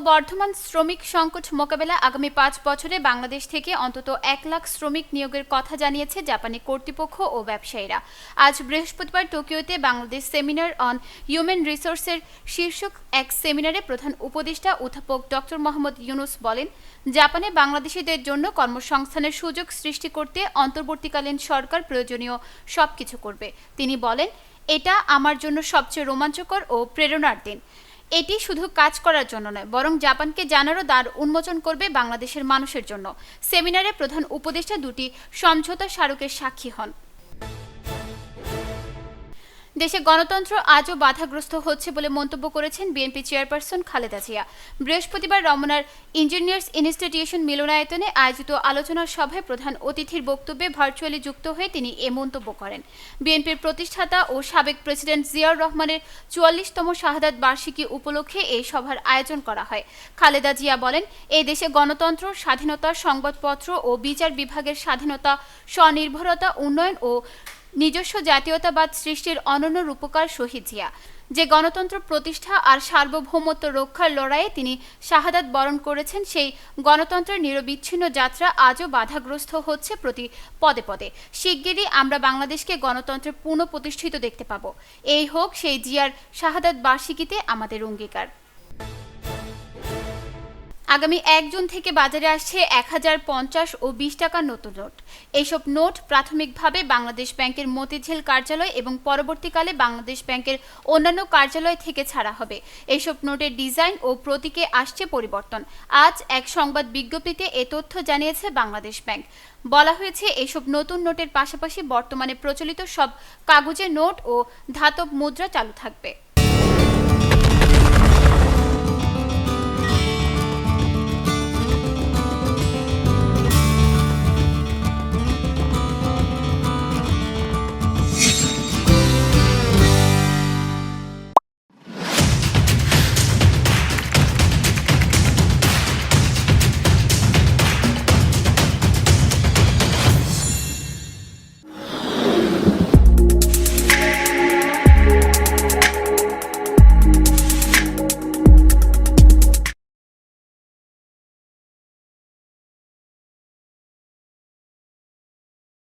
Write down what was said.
ক্রমবর্ধমান শ্রমিক সংকট মোকাবেলা আগামী পাঁচ বছরে বাংলাদেশ থেকে অন্তত এক লাখ শ্রমিক নিয়োগের কথা জানিয়েছে জাপানি কর্তৃপক্ষ ও ব্যবসায়ীরা। আজ বৃহস্পতিবার টোকিওতে বাংলাদেশ সেমিনার অন হিউম্যান রিসোর্সের শীর্ষক এক সেমিনারে প্রধান উপদেষ্টা অধ্যাপক ডক্টর মোহাম্মদ ইউনুস বলেন, জাপানে বাংলাদেশিদের জন্য কর্মসংস্থানের সুযোগ সৃষ্টি করতে অন্তর্বর্তীকালীন সরকার প্রয়োজনীয় সবকিছু করবে। তিনি বলেন, এটা আমার জন্য সবচেয়ে রোমাঞ্চকর ও প্রেরণার দিন। এটি শুধু কাজ করার জন্য নয়, বরং জাপানকে জানারও দ্বার উন্মোচন করবে বাংলাদেশের মানুষের জন্য। সেমিনারে প্রধান উপদেষ্টা দুটি সমঝোতা স্মারকের সাক্ষী হন। দেশে গণতন্ত্র আজও বাধাগ্রস্ত হচ্ছে বলে মন্তব্য করেছেন বিএনপি চেয়ারপারসন খালেদা জিয়া। বৃহস্পতিবার রমনার ইঞ্জিনিয়ার্স ইনস্টিটিউশন মিলনায়তনে আয়োজিত আলোচনা সভায় প্রধান অতিথির বক্তব্যে ভার্চুয়ালি যুক্ত হয়ে তিনি এ মন্তব্য করেন। বিএনপির প্রতিষ্ঠাতা ও সাবেক প্রেসিডেন্ট জিয়াউর রহমানের চুয়াল্লিশতম শাহাদাত বার্ষিকী উপলক্ষে এই সভার আয়োজন করা হয়। খালেদা জিয়া বলেন এই দেশে গণতন্ত্র, স্বাধীনতা, সংবাদপত্র ও বিচার বিভাগের স্বাধীনতা, স্বনির্ভরতা, উন্নয়ন ও নিজস্ব জাতীয়তাবাদ সৃষ্টির অনন্য রূপকার শহীদ জিয়া, যে গণতন্ত্র প্রতিষ্ঠা আর সার্বভৌমত্ব রক্ষার লড়াইয়ে তিনি শাহাদাত বরণ করেছেন, সেই গণতন্ত্রের নিরবিচ্ছিন্ন যাত্রা আজও বাধাগ্রস্ত হচ্ছে প্রতি পদে পদে। শিগগিরই আমরা বাংলাদেশকে গণতন্ত্রের পুনঃ প্রতিষ্ঠিত দেখতে পাব। এই হোক সেই জিয়ার শাহাদাত বার্ষিকীতে আমাদের অঙ্গীকার। আগামী এক জুন থেকে বাজারে আসছে এক হাজার পঞ্চাশ ও বিশ টাকার নতুন নোট। এইসব নোট প্রাথমিকভাবে বাংলাদেশ ব্যাংকের মতিঝিল কার্যালয় এবং পরবর্তীকালে বাংলাদেশ ব্যাংকের অন্যান্য কার্যালয় থেকে ছাড়া হবে। এইসব নোটের ডিজাইন ও প্রতীকে আসছে পরিবর্তন। আজ এক সংবাদ বিজ্ঞপ্তিতে এ তথ্য জানিয়েছে বাংলাদেশ ব্যাংক। বলা হয়েছে এইসব নতুন নোটের পাশাপাশি বর্তমানে প্রচলিত সব কাগজের নোট ও ধাতব মুদ্রা চালু থাকবে।